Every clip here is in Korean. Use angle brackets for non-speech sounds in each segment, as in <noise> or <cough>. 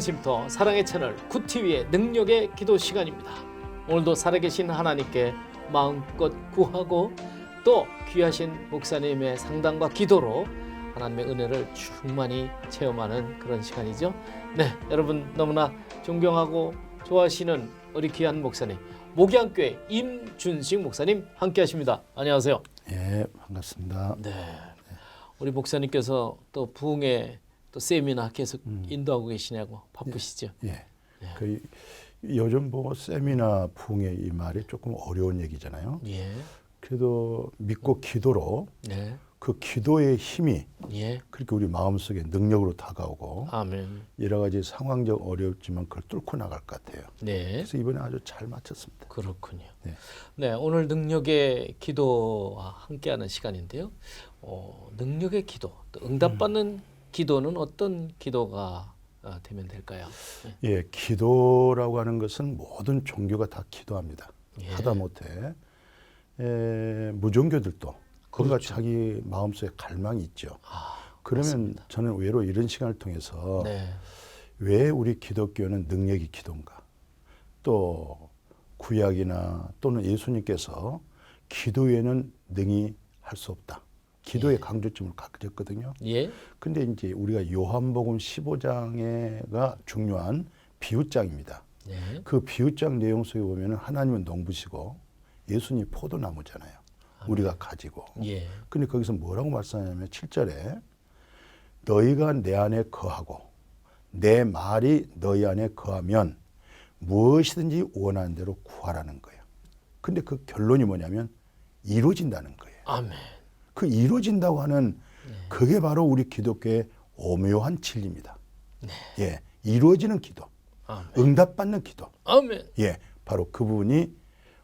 쉼터 사랑의 채널 구티위의 능력의 기도 시간입니다. 오늘도 살아계신 하나님께 마음껏 구하고 또 귀하신 목사님의 상담과 기도로 하나님의 은혜를 충만히 체험하는 그런 시간이죠. 네, 여러분 너무나 존경하고 좋아하시는 우리 귀한 목사님 목양교회 임준식 목사님 함께하십니다. 안녕하세요. 예, 반갑습니다. 네, 우리 목사님께서 또 부흥회 또 세미나 계속 인도하고 계시냐고 바쁘시죠. 예. 그 요즘 뭐 세미나 부흥회 이 말이 조금 어려운 얘기잖아요. 예, 그래도 믿고 기도로 네, 그 기도의 힘이 예, 그렇게 우리 마음속에 능력으로 다가오고 아멘. 여러 가지 상황적 어렵지만 그걸 뚫고 나갈 것 같아요. 네, 그래서 이번에 아주 잘 마쳤습니다. 그렇군요. 네. 네, 오늘 능력의 기도와 함께하는 시간인데요. 어, 능력의 기도, 또 응답받는 기도는 어떤 기도가 어, 되면 될까요? 네. 예, 기도라고 하는 것은 모든 종교가 다 기도합니다. 예. 하다못해 에, 무종교들도 뭔가 그렇죠. 자기 마음속에 갈망이 있죠. 아, 그러면 맞습니다. 저는 외로 이런 시간을 통해서 네, 왜 우리 기독교는 능력이 기도인가? 또 구약이나 또는 예수님께서 기도에는 능히 할 수 없다. 기도의 강조점을 가졌거든요. 예, 근데 이제 우리가 요한복음 15장에가 중요한 비유장입니다. 네, 그 비유장 내용 속에 보면은 하나님은 농부시고 예수님이 포도나무잖아요. 우리가 가지고. 예, 근데 거기서 뭐라고 말씀하냐면 7절에 너희가 내 안에 거하고 내 말이 너희 안에 거하면 무엇이든지 원하는 대로 구하라는 거예요. 근데 그 결론이 뭐냐면 이루어진다는 거예요. 아멘. 그 이루어진다고 하는 그게 바로 우리 기독교의 오묘한 진리입니다. 예, 이루어지는 기도, 아멘. 응답받는 기도. 아멘. 예, 바로 그 부분이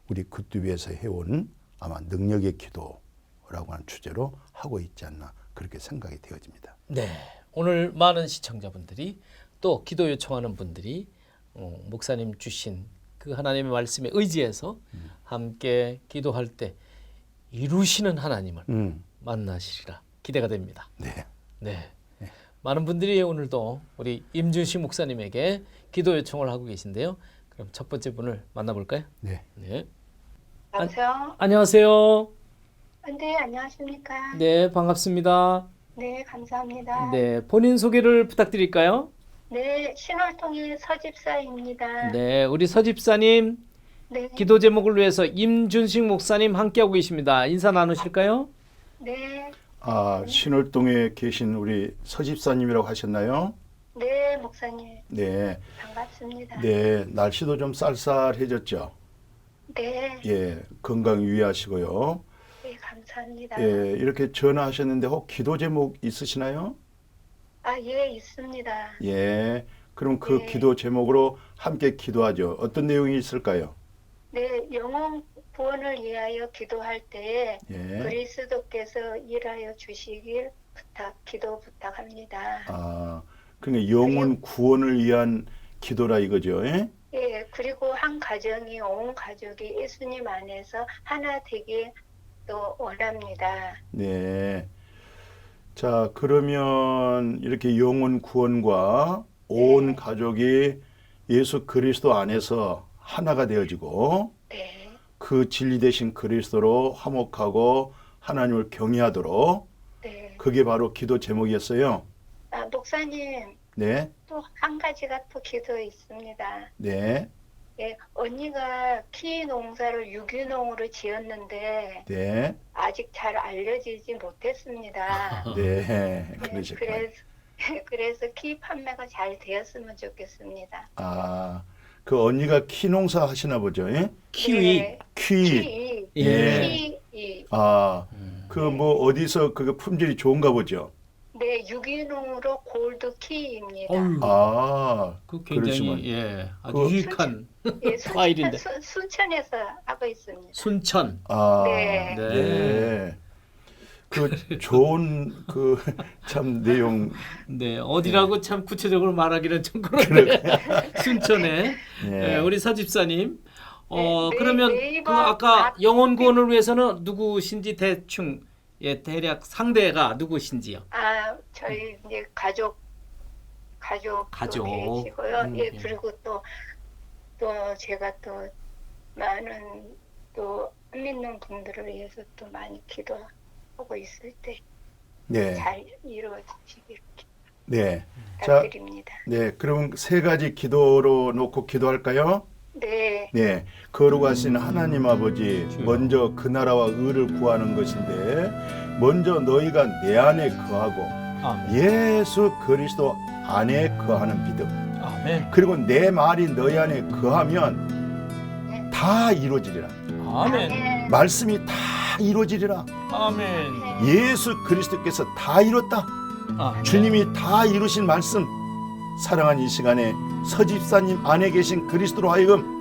우리 굿두비에서 해온 아마 능력의 기도라고 하는 주제로 하고 있지 않나 그렇게 생각이 되어집니다. 네, 오늘 많은 시청자분들이 또 기도 요청하는 분들이 어, 목사님 주신 그 하나님의 말씀에 의지해서 함께 기도할 때 이루시는 하나님을 음, 만나시리라 기대가 됩니다. 네. 네. 많은 분들이 오늘도 우리 임준식 목사님에게 기도 요청을 하고 계신데요. 그럼 첫 번째 분을 만나볼까요? 네. 네. 여보세요? 안녕하세요. 네, 안녕하십니까? 네, 반갑습니다. 네, 감사합니다. 네, 본인 소개를 부탁드릴까요? 네, 신월통의 서집사입니다. 네, 우리 서집사님 네, 기도 제목을 위해서 임준식 목사님 함께하고 계십니다. 인사 나누실까요? 네, 아, 신월동에 계신 우리 서집사님이라고 하셨나요? 네, 목사님 네. 반갑습니다. 네, 날씨도 좀 쌀쌀해졌죠. 네, 예, 건강 유의하시고요. 네, 감사합니다. 예, 이렇게 전화하셨는데 혹 기도 제목 있으시나요? 아, 예, 있습니다. 예. 그럼 그 네. 기도 제목으로 함께 기도하죠. 어떤 내용이 있을까요? 네, 영혼 구원을 위하여 기도할 때 예. 그리스도께서 일하여 주시길 부탁, 기도 부탁합니다. 아, 그러니까 영혼 구원을 위한 기도라 이거죠. 예? 예, 그리고 한 가정이 온 가족이 예수님 안에서 하나 되길 또 원합니다. 네. 자, 그러면 이렇게 영혼 구원과 온 네. 가족이 예수 그리스도 안에서 하나가 되어지고 네, 그 진리 되신 그리스도로 화목하고 하나님을 경외하도록 네. 그게 바로 기도 제목이었어요. 아, 목사님, 네. 또 한 가지가 또 기도 있습니다. 네. 예, 언니가 키 농사를 유기농으로 지었는데 네. 아직 잘 알려지지 못했습니다. <laughs> 네. 네. 그래서 <laughs> 그래서 키 판매가 잘 되었으면 좋겠습니다. 아, 그 언니가 키 농사 하시나 보죠. 예? 키위. 네, 키. 키, 예. 키, 아, 그 뭐 어디서 그 품질이 좋은가 보죠. 네, 유기농으로 골드 키입니다. 어휴, 아, 그 굉장히 그러시구나. 예, 아주 그- 유익한 예, 과일인데. 순천, 순, 순천에서 하고 있습니다. 순천. 아, 네. 네. 그 <laughs> 좋은 그 참 내용. 네, 어디라고 참 구체적으로 말하기는 좀 그런데 <laughs> 순천에 네. 예, 우리 서 집사님. 어 네, 네, 그러면 네이버 그 아까 아- 영혼 구원을 위해서는 누구신지 대충 예 대략 상대가 누구신지요? 아, 저희 이제 가족 가족도 가족. 계시고요. 음, 예, 예. 그리고 또, 또 제가 또 많은 또 믿는 분들을 위해서 또 많이 기도 하고 있을 때잘 네, 이루어지시길 네, 자, 부탁드립니다. 네. 그럼 세 가지 기도로 놓고 기도할까요? 네, 네, 거룩하신 하나님 아버지. 먼저 그 나라와 의를 구하는 것인데, 먼저 너희가 내 안에 거하고 아멘. 예수 그리스도 안에 거하는 믿음. 아멘. 그리고 내 말이 너희 안에 거하면 다 이루어지리라. 아멘. 말씀이 다 이루어지리라. 아멘. 예수 그리스도께서 다 이뤘다. 아멘. 주님이 다 이루신 말씀. 사랑한 이 시간에 서집사님 안에 계신 그리스도로 하여금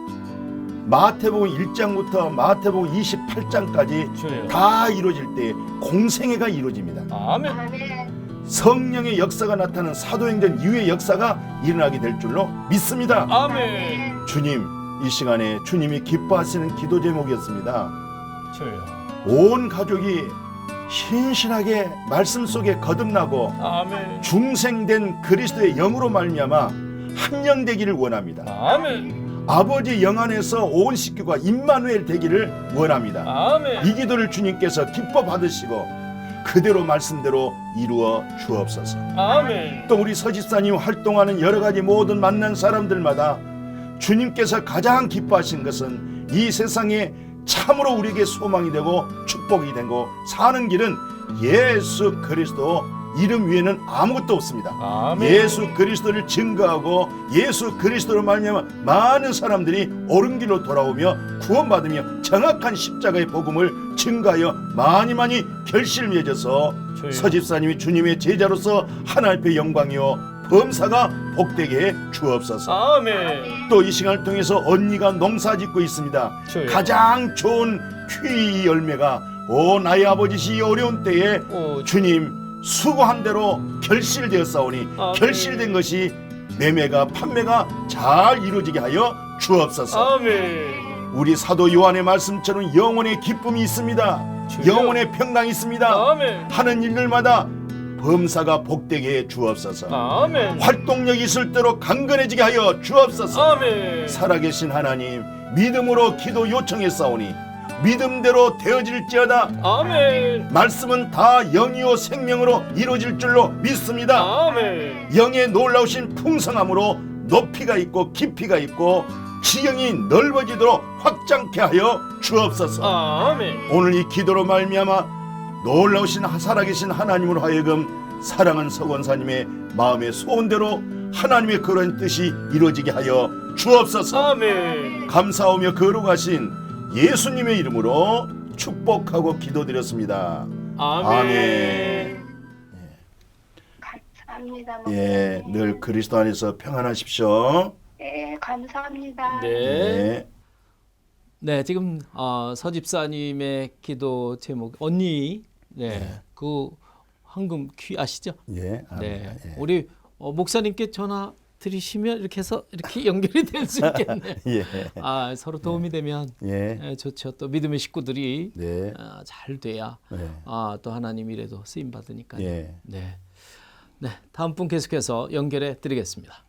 마태복음 1장부터 마태복음 28장까지 주여. 다 이루어질 때 공생애가 이루어집니다. 아멘. 아멘. 성령의 역사가 나타나는 사도행전 이후의 역사가 일어나게 될 줄로 믿습니다. 아멘. 주님, 이 시간에 주님이 기뻐하시는 기도 제목이었습니다. 주여. 온 가족이 신실하게 말씀 속에 거듭나고 아멘. 중생된 그리스도의 영으로 말미암아 한영되기를 원합니다. 아멘. 아버지 영 안에서 온 식구가 임마누엘 되기를 원합니다. 아멘. 이 기도를 주님께서 기뻐 받으시고 그대로 말씀대로 이루어 주옵소서. 아멘. 또 우리 서집사님 활동하는 여러 가지 모든 만난 사람들마다 주님께서 가장 기뻐하신 것은 이 세상에 참으로 우리에게 소망이 되고 축복이 되고 사는 길은 예수 그리스도 이름 위에는 아무것도 없습니다. 아멘. 예수 그리스도를 증거하고 예수 그리스도로 말미암아 많은 사람들이 옳은 길로 돌아오며 구원받으며 정확한 십자가의 복음을 증거하여 많이 많이 결실 맺어서. 서집사님이 주님의 제자로서 하나님의 영광이요 범사가 복되게 해 주옵소서. 아멘. 또 이 시간을 통해서 언니가 농사 짓고 있습니다. 주여. 가장 좋은 퀴 열매가 오 나의 아버지시 이 어려운 때에 오, 주님 수고한 대로 결실되었사오니 아멘. 결실된 것이 매매가 판매가 잘 이루어지게 하여 주옵소서. 아멘. 우리 사도 요한의 말씀처럼 영혼의 기쁨이 있습니다. 주여. 영혼의 평강이 있습니다. 아멘. 하는 일들마다 범사가 복되게 해 주옵소서. 아멘. 활동력 있을 대로 강건해지게 하여 주옵소서. 아멘. 살아계신 하나님 믿음으로 기도 요청했사오니 믿음대로 되어질지어다. 아멘. 말씀은 다 영이요 생명으로 이루어질 줄로 믿습니다. 아멘. 영의 놀라우신 풍성함으로 높이가 있고 깊이가 있고 지경이 넓어지도록 확장케 하여 주옵소서. 아멘. 오늘 이 기도로 말미암아 놀라우신 살아계신 하나님으로 하여금 사랑하는 서권사님의 마음의 소원대로 하나님의 그런 뜻이 이루어지게 하여 주옵소서. 아멘. 감사하며 거룩하신 예수님의 이름으로 축복하고 기도드렸습니다. 아멘. 감사합니다. 예, 목사님. 늘 그리스도 안에서 평안하십시오. 네, 감사합니다. 네. 네. 네, 지금 어, 서 집사님의 기도 제목 언니 네. 그 황금 귀 아시죠? 예. 압니다. 네. 예. 우리 어, 목사님께 전화 드리시면 이렇게 해서 이렇게 <laughs> 연결이 될 수 있겠네. <laughs> 예. 아, 서로 도움이 되면 예. 예, 좋죠. 또 믿음의 식구들이 네. 아, 잘 돼야 네. 아, 또 하나님 이래도 쓰임 받으니까요. 예. 네. 네, 다음 분 계속해서 연결해 드리겠습니다.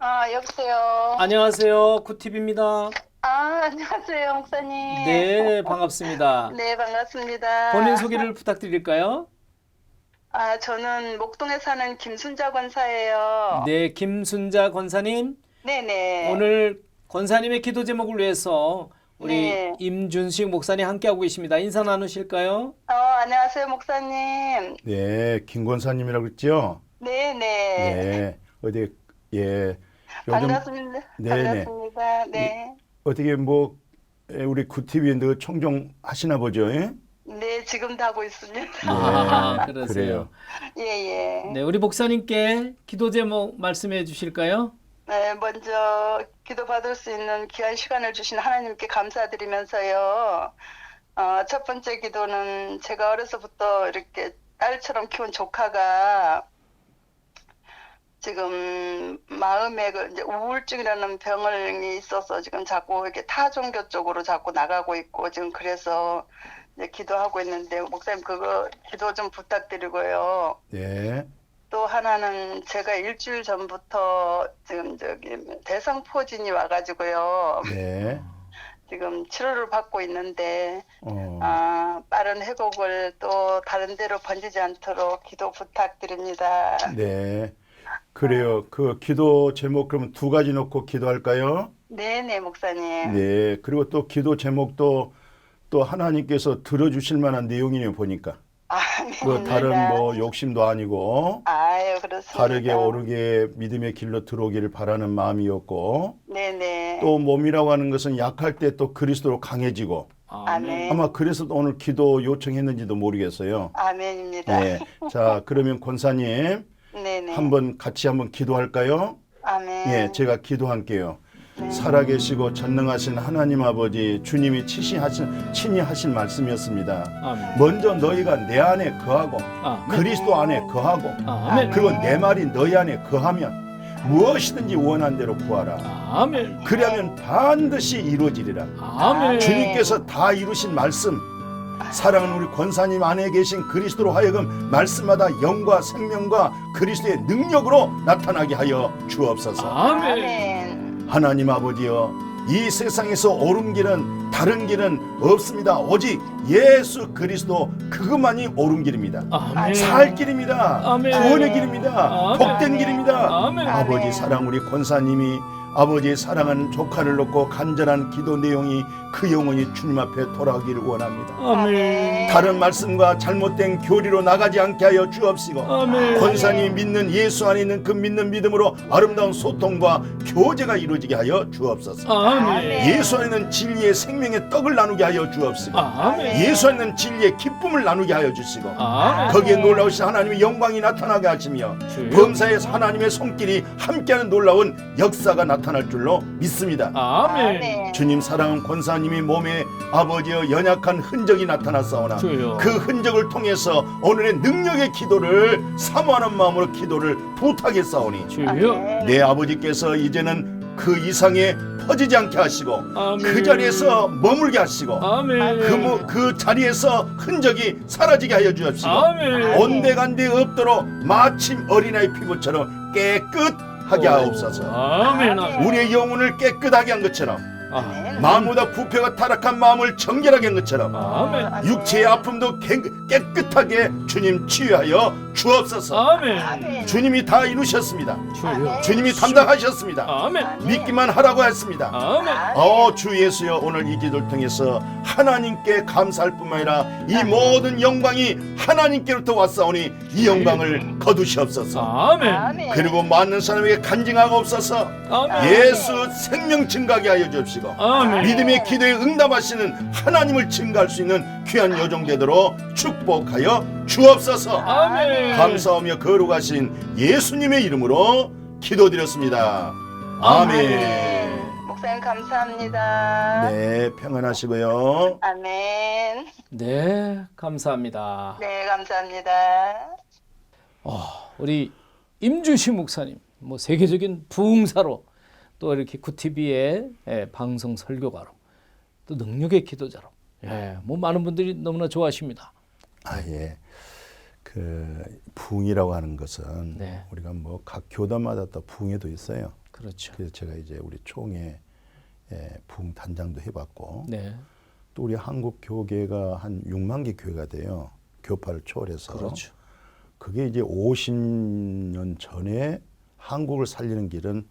아, 여보세요. 안녕하세요. 쿠팁입니다. 아, 안녕하세요, 목사님. 네, 반갑습니다. 네, 반갑습니다. 본인 소개를 부탁드릴까요? 아, 저는 목동에 사는 김순자 권사예요. 네, 김순자 권사님. 네, 네. 오늘 권사님의 기도 제목을 위해서 우리 네. 임준식 목사님 함께하고 계십니다. 인사 나누실까요? 어, 안녕하세요, 목사님. 네, 김 권사님이라고 그랬죠? 네, 네. 네. 어디 예. 요즘 반갑습니다. 네, 반갑습니다. 네. 어떻게 뭐 에, 우리 늘 총종 하시나 보죠? 예? 네, 지금도 하고 있습니다. 아, 네, 그러세요. 그래요. 예, 예. 네, 우리 목사님께 기도 제목 말씀해 주실까요? 네, 먼저 기도 받을 수 있는 귀한 시간을 주신 하나님께 감사드리면서요. 어, 첫 번째 기도는 제가 어려서부터 이렇게 딸처럼 키운 조카가 지금 마음에 그 이제 우울증이라는 병이 있어서 지금 자꾸 이렇게 타 종교 쪽으로 자꾸 나가고 있고 지금 그래서 이제 기도하고 있는데 목사님 그거 기도 좀 부탁드리고요. 네. 또 하나는 제가 일주일 전부터 지금 저기 대상포진이 와가지고요. 네. 지금 치료를 받고 있는데 어, 아, 빠른 회복을 또 다른 데로 번지지 않도록 기도 부탁드립니다. 네. 그래요. 그 기도 제목 그러면 두 가지 놓고 기도할까요? 네네 목사님. 네. 그리고 또 기도 제목도 또 하나님께서 들어주실 만한 내용이네요 보니까. 아닙니다. 그 다른 뭐 욕심도 아니고 아유 그렇습니다. 바르게 오르게 믿음의 길로 들어오기를 바라는 마음이었고 네네. 또 몸이라고 하는 것은 약할 때 또 그리스도로 강해지고 아멘. 아마 그래서 오늘 기도 요청했는지도 모르겠어요. 아멘입니다. 네. 자, 그러면 권사님 네네. 한번 같이 한번 기도할까요? 아멘. 예, 제가 기도할게요. 살아계시고 전능하신 하나님 아버지 주님이 친히 하신 친히 하신 말씀이었습니다. 아멘. 먼저 너희가 내 안에 거하고 아멘. 그리스도 안에 거하고 아멘. 그리고 내 말이 너희 안에 거하면 무엇이든지 원한 대로 구하라. 아멘. 그러면 반드시 이루어지리라. 아멘. 주님께서 다 이루신 말씀 사랑하는 우리 권사님 안에 계신 그리스도로 하여금 말씀마다 영과 생명과 그리스도의 능력으로 나타나게 하여 주옵소서. 아멘. 하나님 아버지여 이 세상에서 옳은 길은 다른 길은 없습니다. 오직 예수 그리스도 그것만이 옳은 길입니다. 아멘. 살 길입니다. 아멘. 구원의 길입니다. 아멘. 복된 길입니다. 아멘. 아버지. 사랑 우리 권사님이 아버지의 사랑하는 조카를 놓고 간절한 기도 내용이 그 영혼이 주님 앞에 돌아가기를 원합니다. 아멘. 다른 말씀과 잘못된 교리로 나가지 않게 하여 주옵시고 아멘. 권사님이 믿는 예수 안에 있는 그 믿는 믿음으로 아름다운 소통과 교제가 이루어지게 하여 주옵소서. 아멘. 예수 안에 있는 진리의 생명의 떡을 나누게 하여 주옵시고 아멘. 예수 안에 있는 진리의 기쁨을 나누게 하여 주시고 아멘. 거기에 놀라우신 하나님의 영광이 나타나게 하시며 주여. 범사에서 하나님의 손길이 함께하는 놀라운 역사가 나타날 줄로 믿습니다. 아멘. 아멘. 주님 사랑하는 권사님 이 몸에 아버지의 연약한 흔적이 나타났사오나 주여. 그 흔적을 통해서 오늘의 능력의 기도를 사모하는 마음으로 기도를 부탁했사오니 주여. 내 아버지께서 이제는 그 이상에 퍼지지 않게 하시고 아멘. 그 자리에서 머물게 하시고 아멘. 그, 뭐- 그 자리에서 흔적이 사라지게 하여 주옵시고 아멘. 온데간데 없도록 마침 어린아이 피부처럼 깨끗하게 하옵소서 아멘. 아멘. 우리의 영혼을 깨끗하게 한 것처럼 아멘. 마음보다 부패가 타락한 마음을 정결하게 한 것처럼 아멘. 육체의 아픔도 깨- 깨끗하게 주님 치유하여 주옵소서 아멘. 아멘. 주님이 다 이루셨습니다 주여. 주님이 담당하셨습니다 아멘. 믿기만 하라고 했습니다 아멘. 어, 주 예수여 오늘 이 기도를 통해서 하나님께 감사할 뿐만 아니라 이 모든 영광이 하나님께로부터 왔사오니 이 영광을 거두시옵소서. 아멘. 아멘. 그리고 많은 사람에게 간증하고 없어서 아멘. 예수 생명 증가하게 하여 주옵시고 아멘. 믿음의 기도에 응답하시는 하나님을 증가할 수 있는 귀한 여정 되도록 축복하여 주옵소서. 아멘. 감사하며 거룩하신 예수님의 이름으로 기도드렸습니다. 아멘. 목사님 감사합니다. 네, 평안하시고요. 아멘. 네, 감사합니다. 네, 감사합니다. 우리 임주시 목사님, 뭐 세계적인 부흥사로 또 이렇게 구티비의 예, 방송 설교가로 또 능력의 기도자로, 예, 뭐 많은 분들이 너무나 좋아하십니다. 아 예. 그 부흥이라고 하는 것은 네. 우리가 뭐 각 교단마다 또 부흥회도 있어요. 그렇죠. 그래서 제가 이제 우리 총회 예, 부흥 단장도 해봤고 네, 또 우리 한국 교계가 한 6만 개 교회가 돼요. 교파를 초월해서 그렇죠. 그게 이제 50년 전에 한국을 살리는 길은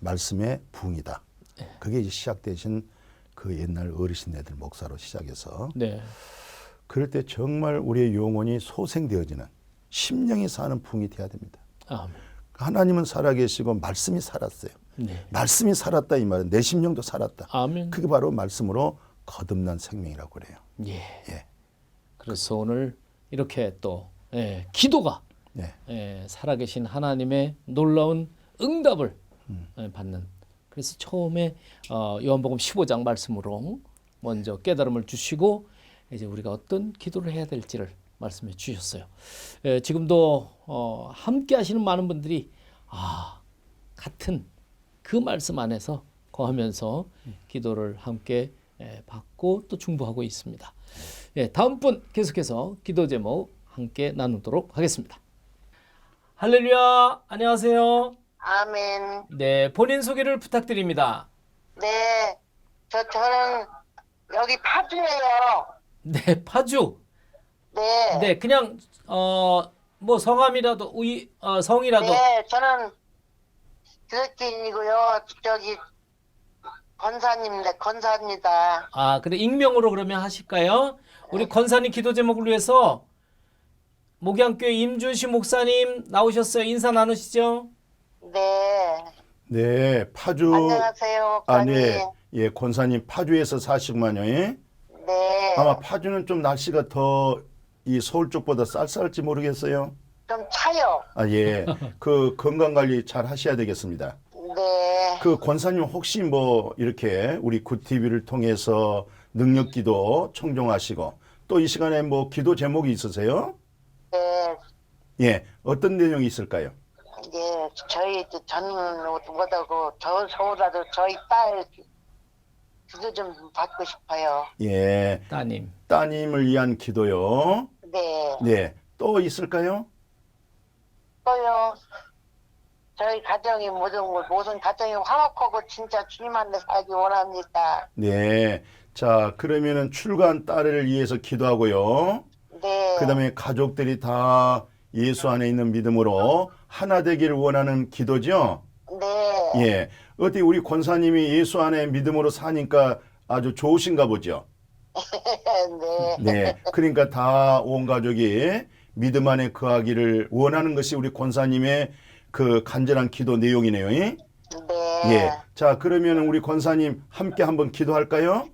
말씀의 부흥이다. 네. 그게 이제 시작되신 그 옛날 어르신네들 목사로 시작해서 네, 그럴 때 정말 우리의 영혼이 소생되어지는 심령이 사는 부흥이 돼야 됩니다. 아멘. 하나님은 살아계시고 말씀이 살았어요. 네, 말씀이 살았다 이 말은 내 심령도 살았다. 아멘. 그게 바로 말씀으로 거듭난 생명이라고 그래요. 예. 예. 그래서 오늘 이렇게 또 예, 기도가 네. 예, 살아계신 하나님의 놀라운 응답을 예, 받는. 그래서 처음에 어, 요한복음 15장 말씀으로 먼저 깨달음을 주시고 이제 우리가 어떤 기도를 해야 될지를 말씀해 주셨어요. 예, 지금도 어, 함께 하시는 많은 분들이 아 같은 그 말씀 안에서 거하면서 기도를 함께 예, 받고 또 중보하고 있습니다. 예, 다음 분 계속해서 기도 제목 함께 나누도록 하겠습니다. 할렐루야. 안녕하세요. 아멘. 네, 본인 소개를 부탁드립니다. 네. 저, 저는 여기 파주예요. 네, 파주. 네. 네, 그냥 어 뭐 성함이라도 우이 어, 성이라도 네, 저는 드레킨이고요. 저기 건사님인데 건사입니다. 아, 그래 익명으로 그러면 하실까요? 우리 건사님 기도 제목을 위해서 목양교회 임준시 목사님 나오셨어요. 인사 나누시죠? 네. 네, 파주 안녕하세요. 아, 목사님. 네. 예, 권사님 파주에서 사시구만요. 예? 네. 아마 파주는 좀 날씨가 더 이 서울 쪽보다 쌀쌀할지 모르겠어요. 좀 차요. 아, 예. 그 건강 관리 잘 하셔야 되겠습니다. 네. 그 권사님 혹시 뭐 이렇게 우리 굿TV를 통해서 능력 기도 청종하시고 또 이 시간에 뭐 기도 제목이 있으세요? 네. 예. 어떤 내용이 있을까요? 네. 저희 저는 못하고 저 서울라도 저희 딸 기도 좀 받고 싶어요. 예. 따님. 따님을 위한 기도요. 네. 네. 또 있을까요? 또요. 저희 가정이 모든 걸- 모든 가정이 화목하고 진짜 주님한테 살기 원합니다. 네. 자, 그러면은 출간 딸을 위해서 기도하고요. 네. 그다음에 가족들이 다 예수 안에 있는 믿음으로 하나 되기를 원하는 기도죠. 네. 예. 어떻게 우리 권사님이 예수 안에 믿음으로 사니까 아주 좋으신가 보죠. <laughs> 네. 네. 그러니까 다 온 가족이 믿음 안에 거하기를 원하는 것이 우리 권사님의 그 간절한 기도 내용이네요. 예. 네. 예. 자, 그러면 우리 권사님 함께 한번 기도할까요?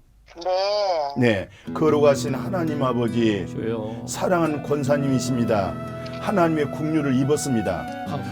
네. 네. 걸어가신 하나님 아버지. 사랑하는 권사님이십니다. 하나님의 국류를 입었습니다.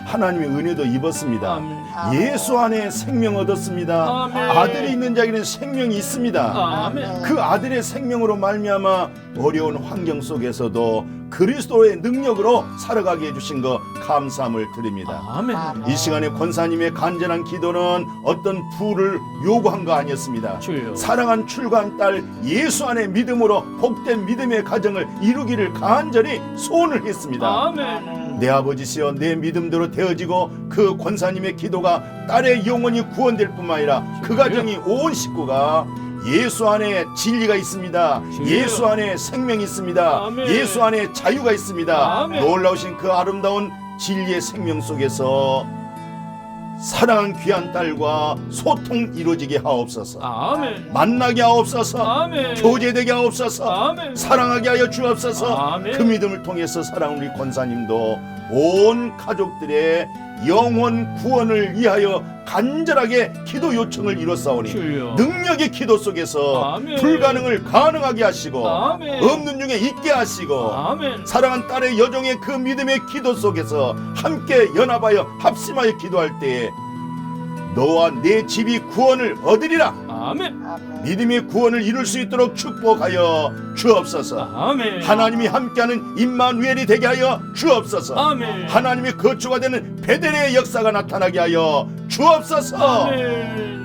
하나님의 은혜도 입었습니다. 아멘. 예수 안에 생명 얻었습니다. 아멘. 아들이 있는 자에게는 생명이 있습니다. 아멘. 그 아들의 생명으로 말미암아 어려운 환경 속에서도 그리스도의 능력으로 살아가게 해주신 거 감사함을 드립니다. 아멘. 이 시간에 권사님의 간절한 기도는 어떤 부를 요구한 거 아니었습니다. 주요. 사랑한 출간 딸 예수 안의 믿음으로 복된 믿음의 가정을 이루기를 간절히 소원을 했습니다. 아멘. 내 아버지시여 내 믿음대로 되어지고 그 권사님의 기도가 딸의 영혼이 구원될 뿐만 아니라 그 가정이 온 식구가 예수 안에 진리가 있습니다. 예수 안에 생명이 있습니다. 예수 안에 자유가 있습니다. 놀라우신 그 아름다운 진리의 생명 속에서 사랑한 귀한 딸과 소통 이루어지게 하옵소서. 아멘. 만나게 하옵소서. 아멘. 교제되게 하옵소서. 아멘. 사랑하게 하여 주옵소서. 아멘. 그 믿음을 통해서 사랑 우리 권사님도 온 가족들의 영원 구원을 위하여 간절하게 기도 요청을 이뤘사오니 주여. 능력의 기도 속에서 아멘. 불가능을 가능하게 하시고 아멘. 없는 중에 있게 하시고 아멘. 사랑한 딸의 여종의 그 믿음의 기도 속에서 함께 연합하여 합심하여 기도할 때에 너와 내 집이 구원을 얻으리라 아멘. 믿음의 구원을 이룰 수 있도록 축복하여 주옵소서. 아멘. 하나님이 함께하는 임마누엘이 되게 하여 주옵소서. 아멘. 하나님의 거처가 되는 베델의 역사가 나타나게 하여 주옵소서. 아멘.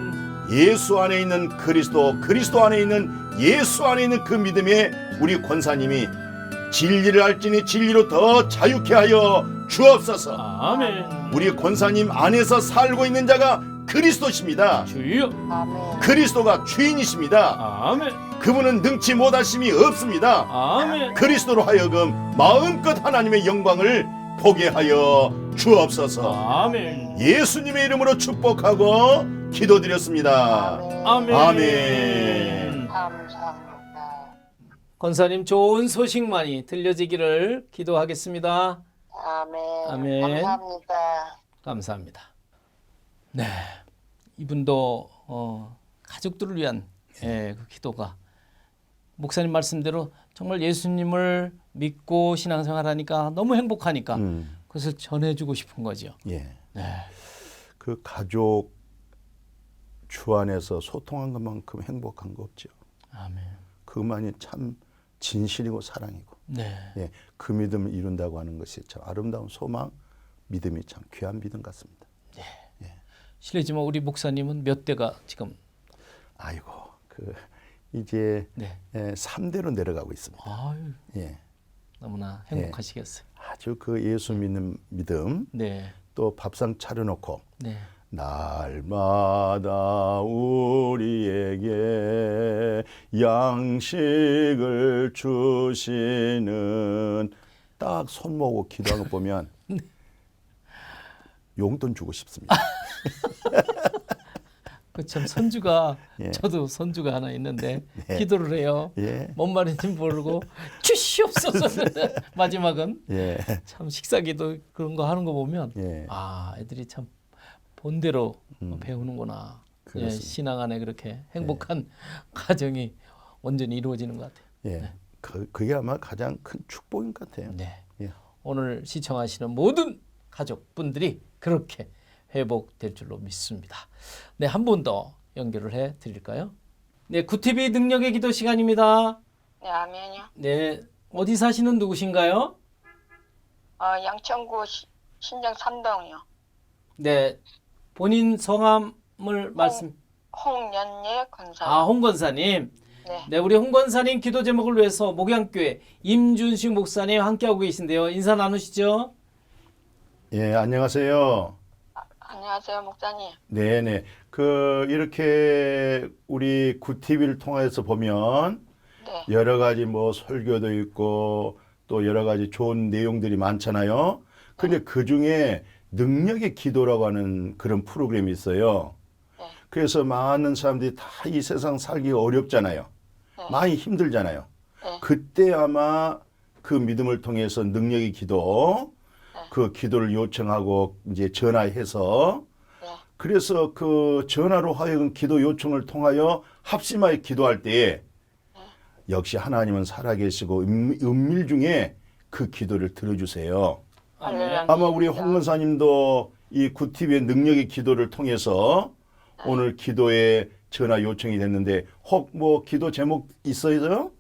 예수 안에 있는 그리스도, 그리스도 안에 있는 예수 안에 있는 그 믿음에 우리 권사님이 진리를 알지니 진리로 더 자유케 하여 주옵소서. 아멘. 우리 권사님 안에서 살고 있는 자가 그리스도십니다. 주여. 아멘. 그리스도가 주인이십니다. 아멘. 그분은 능치 못하심이 없습니다. 아멘. 그리스도로 하여금 마음껏 하나님의 영광을 보게 하여 주옵소서. 아멘. 예수님의 이름으로 축복하고 기도드렸습니다. 아멘. 아멘. 감사합니다. 권사님 좋은 소식만이 들려지기를 기도하겠습니다. 아멘. 아멘. 감사합니다. 감사합니다. 네, 이분도 어, 가족들을 위한 예, 그 기도가 목사님 말씀대로 정말 예수님을 믿고 신앙생활하니까 너무 행복하니까 음, 그것을 전해주고 싶은 거죠. 예. 네, 그 가족 주 안에서 소통한 것만큼 행복한 거 없죠. 아멘. 그만이 참 진실이고 사랑이고, 네, 예, 그 믿음을 이룬다고 하는 것이 참 아름다운 소망, 믿음이 참 귀한 믿음 같습니다. 실례지만 우리 목사님은 몇 대가 지금 아이고, 그 이제 네, 예, 3대로 내려가고 있습니다. 아유 예. 너무나 행복하시겠어요. 아, 아주 그 예수 믿는 믿음 네. 또 밥상 차려놓고 네. 날마다 우리에게 양식을 주시는 딱 손 모으고 기도하는 거 보면 <laughs> 용돈 주고 싶습니다. <laughs> 그참 선주가 예. 저도 선주가 하나 있는데 <laughs> 네. 기도를 해요. 예. 뭔 말인지 모르고 <laughs> 주시옵소서. 마지막은 예. 참 식사기도 그런 거 하는 거 보면 예. 아 애들이 참 본대로 배우는구나. 예. 신앙 안에 그렇게 행복한 가정이 온전히 이루어지는 것 같아요. 예. 그, 그게 아마 가장 큰 축복인 것 같아요. 네. 예. 오늘 시청하시는 모든 가족분들이 그렇게 회복될 줄로 믿습니다. 네, 한 분 더 연결을 해 드릴까요? 네, 구티비 능력의 기도 시간입니다. 네, 아멘이요. 네, 어디 사시는 누구신가요? 어, 양천구 시- 신정 3동이요. 네, 본인 성함을 말씀. 홍연예 권사. 아, 홍 권사님. 네. 네, 우리 홍 권사님 기도 제목을 위해서 목양교회 임준식 목사님 함께하고 계신데요. 인사 나누시죠? 예, 안녕하세요. 안녕하세요, 목사님. 네네. 그 이렇게 우리 구티비를 통해서 보면 네. 여러 가지 뭐 설교도 있고 또 여러 가지 좋은 내용들이 많잖아요. 근데 그 중에 능력의 기도라고 하는 그런 프로그램이 있어요. 네. 그래서 많은 사람들이 다 이 세상 살기 어렵잖아요. 네. 많이 힘들잖아요. 네. 그때 아마 그 믿음을 통해서 능력의 기도, 네. 그 기도를 요청하고 이제 전화해서 네. 그래서 그 전화로 하여금 기도 요청을 통하여 합심하여 기도할 때에 역시 하나님은 살아계시고 은- 은밀 중에 그 기도를 들어주세요. 아마 우리 홍 권사님도 이 구티비의 능력의 기도를 통해서 오늘 기도에 전화 요청이 됐는데 혹 뭐 기도 제목 있어요?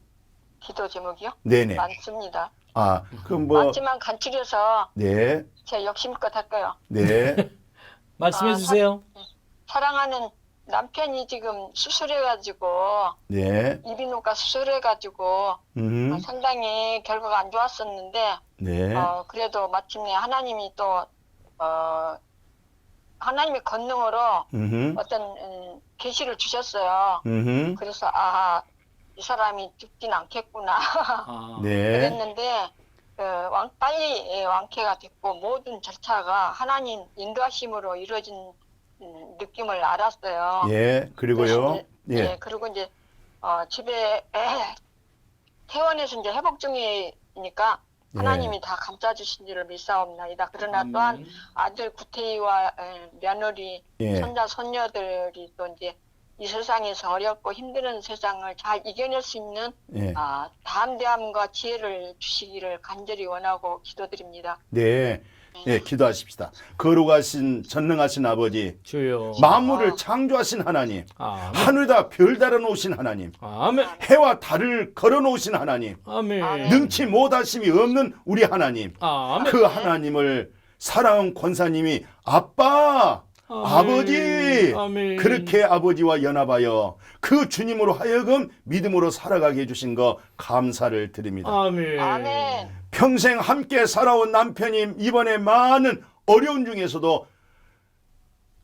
기도 제목이요? 네네. 많습니다. 아, 그럼 뭐, 많지만 간추려서 네, 제 욕심껏 할까요? 네, <laughs> 말씀해 아, 주세요. 사랑하는 남편이 지금 수술해가지고 네, 이비인후과 수술해가지고 음, 상당히 결과가 안 좋았었는데 네, 어, 그래도 마침내 하나님이 또 어, 하나님의 권능으로 음, 어떤 음, 계시를 주셨어요. 음, 그래서 아, 이 사람이 죽진 않겠구나 아, <laughs> 네, 그랬는데 어, 왕, 빨리 예, 완쾌가 됐고 모든 절차가 하나님 인도하심으로 이루어진 음, 느낌을 알았어요. 예, 그리고요, 그래서 이제, 예, 그리고 이제 어, 집에 에, 퇴원해서 이제 회복 중이니까 예. 하나님이 다 감싸주신 줄을 믿사옵나이다. 그러나 아멘. 또한 아들 구태희와 에, 며느리 예, 손자 손녀들이 또 이제 이 세상에서 어렵고 힘든 세상을 잘 이겨낼 수 있는 예, 아, 담대함과 지혜를 주시기를 간절히 원하고 기도드립니다. 네, 예, 기도하십시다. 거룩하신 전능하신 아버지, 주여. 만물을 창조하신 하나님, 아멘. 하늘에다 별 달아 놓으신 하나님, 아멘. 해와 달을 걸어 놓으신 하나님, 아멘. 아멘. 능치 못하심이 없는 우리 하나님, 아멘. 그 하나님을 사랑한 권사님이 아빠, 아버지 아멘. 그렇게 아버지와 연합하여 그 주님으로 하여금 믿음으로 살아가게 해주신 거 감사를 드립니다. 아멘. 아멘. 평생 함께 살아온 남편이 이번에 많은 어려운 중에서도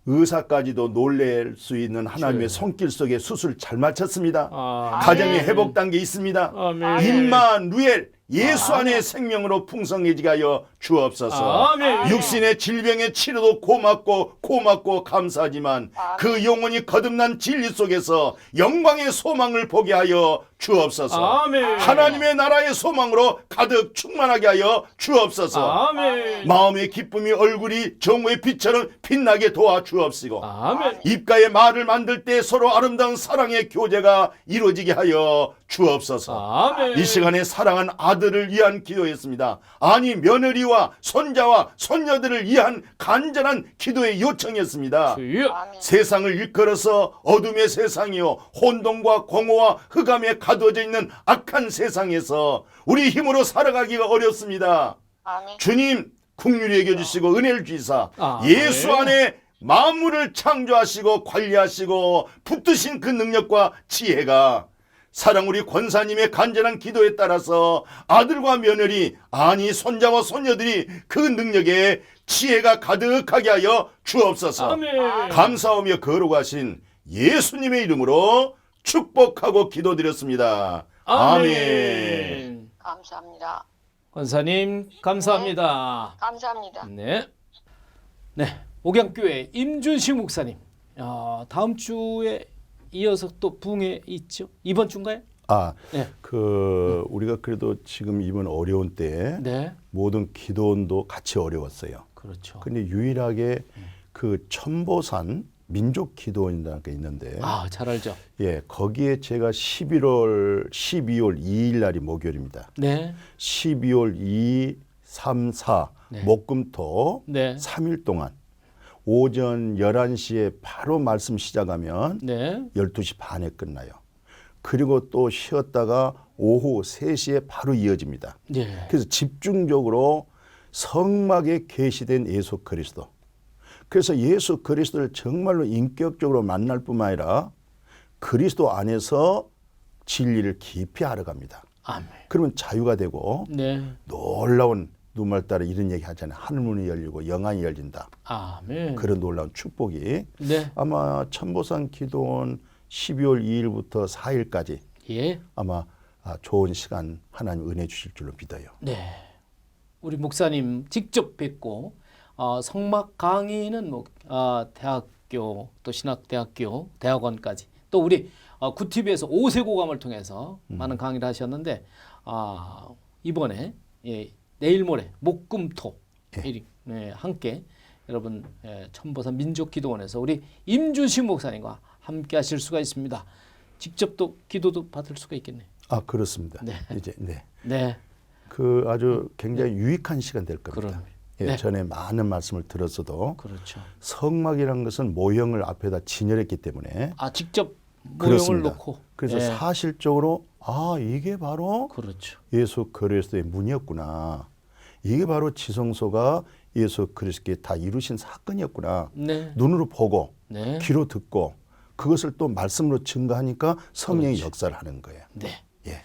의사까지도 놀랄 수 있는 하나님의 주. 손길 속에 수술 잘 마쳤습니다. 아, 가정의. 회복 단계 있습니다. 아멘. 임마 누엘 예수 아멘. 안에 생명으로 풍성해지게 하여 주옵소서. 아멘. 육신의 질병의 치료도 고맙고 고맙고 감사하지만 아멘. 그 영혼이 거듭난 진리 속에서 영광의 소망을 보게 하여 주옵소서. 아멘. 하나님의 나라의 소망으로 가득 충만하게 하여 주옵소서. 아멘. 마음의 기쁨이 얼굴이 정오의 빛처럼 빛나게 도와 주옵시고 아멘. 입가에 말을 만들 때 서로 아름다운 사랑의 교제가 이루어지게 하여 주옵소서. 아멘. 이 시간에 사랑한 아들을 위한 기도였습니다. 아니 며느리와 손자와 손녀들을 위한 간절한 기도의 요청이었습니다. 주여. 세상을 일컬어서 어둠의 세상이요 혼돈과 공허와 흑암에 가두어져 있는 악한 세상에서 우리 힘으로 살아가기가 어렵습니다. 아멘. 주님 국률이 여겨주시고 은혜를 주시사 아, 예수 네. 안에 만물을 창조하시고 관리하시고 붙드신 그 능력과 지혜가 사랑 우리 권사님의 간절한 기도에 따라서 아들과 며느리 아니 손자와 손녀들이 그 능력에 지혜가 가득하게 하여 주옵소서. 아멘. 감사하며 거룩하신 예수님의 이름으로 축복하고 기도드렸습니다. 아멘. 감사합니다. 권사님 감사합니다. 감사합니다. 네. 네. 옥양교회 임준식 목사님. 야, 다음 주에 이어서 또 붕에 있죠. 이번 주인가요? 아, 네. 그 우리가 그래도 지금 이번 어려운 때에 네. 모든 기도원도 같이 어려웠어요. 그렇죠. 근데 유일하게 그 천보산 민족 기도원이라는 게 있는데 아, 잘 알죠. 예, 거기에 제가 11월 12월 2일 날이 목요일입니다. 네. 12월 2, 3, 4 네. 목금토 네. 3일 동안 오전 11시에 바로 말씀 시작하면 네. 12시 반에 끝나요. 그리고 또 쉬었다가 오후 3시에 바로 이어집니다. 네. 그래서 집중적으로 성막에 계시된 예수 그리스도. 그래서 예수 그리스도를 정말로 인격적으로 만날 뿐만 아니라 그리스도 안에서 진리를 깊이 알아갑니다. 아멘. 그러면 자유가 되고 네. 놀라운 누말 따라 이런 얘기 하잖아요. 하늘문이 열리고 영안이 열린다. 아멘. 그런 놀라운 축복이 네. 아마 천보산 기도원 12월 2일부터 4일까지 예. 아마 아, 좋은 시간 하나님 은혜 주실 줄로 믿어요. 네. 우리 목사님 직접 뵙고 어, 성막 강의는 뭐 아, 대학교 또 신학대학교 대학원까지 또 우리 어, 구티비에서 5세 고감을 통해서 많은 강의를 하셨는데 아, 이번에 예, 내일 모레 목금토 일 네, 함께 여러분 예, 천보산 민족기도원에서 우리 임준식 목사님과 함께 하실 수가 있습니다. 직접 또 기도도 받을 수가 있겠네요. 아 그렇습니다. 네. 이제 네. 네. 그 아주 굉장히 유익한 시간 될 겁니다. 그럼요. 예, 네. 전에 많은 말씀을 들었어도 그렇죠. 성막이라는 것은 모형을 앞에다 진열했기 때문에 아 직접 모형을. 놓고 그래서 예. 사실적으로 아 이게 바로 그렇죠. 예수 그리스도의 문이었구나. 이게 바로 지성소가 예수 그리스도께 다 이루신 사건이었구나. 네. 눈으로 보고 네. 귀로 듣고 그것을 또 말씀으로 증거하니까 성령이 그렇죠. 역사를 하는 거예요. 네. 예.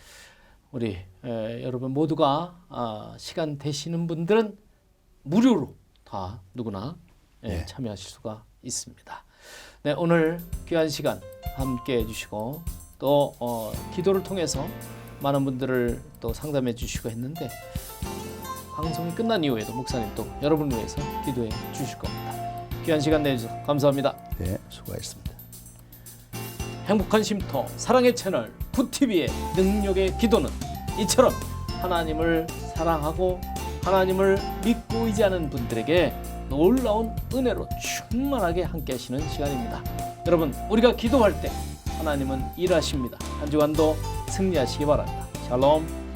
우리 에, 여러분 모두가 아, 시간 되시는 분들은 무료로 다 누구나 예, 네. 참여하실 수가 있습니다. 네, 오늘 귀한 시간 함께 해주시고 또 어, 기도를 통해서 많은 분들을 또 상담해 주시고 했는데 방송이 끝난 이후에도 목사님 또 여러분을 위해서 기도해 주실 겁니다. 귀한 시간 내주셔서 감사합니다. 네, 수고하셨습니다. 행복한 쉼터 사랑의 채널 굿TV의 능력의 기도는 이처럼 하나님을 사랑하고 하나님을 믿고 의지하는 분들에게 놀라운 은혜로 충만하게 함께 하시는 시간입니다. 여러분 우리가 기도할 때 하나님은 일하십니다. 한 주간도 승리하시기 바랍니다. 샬롬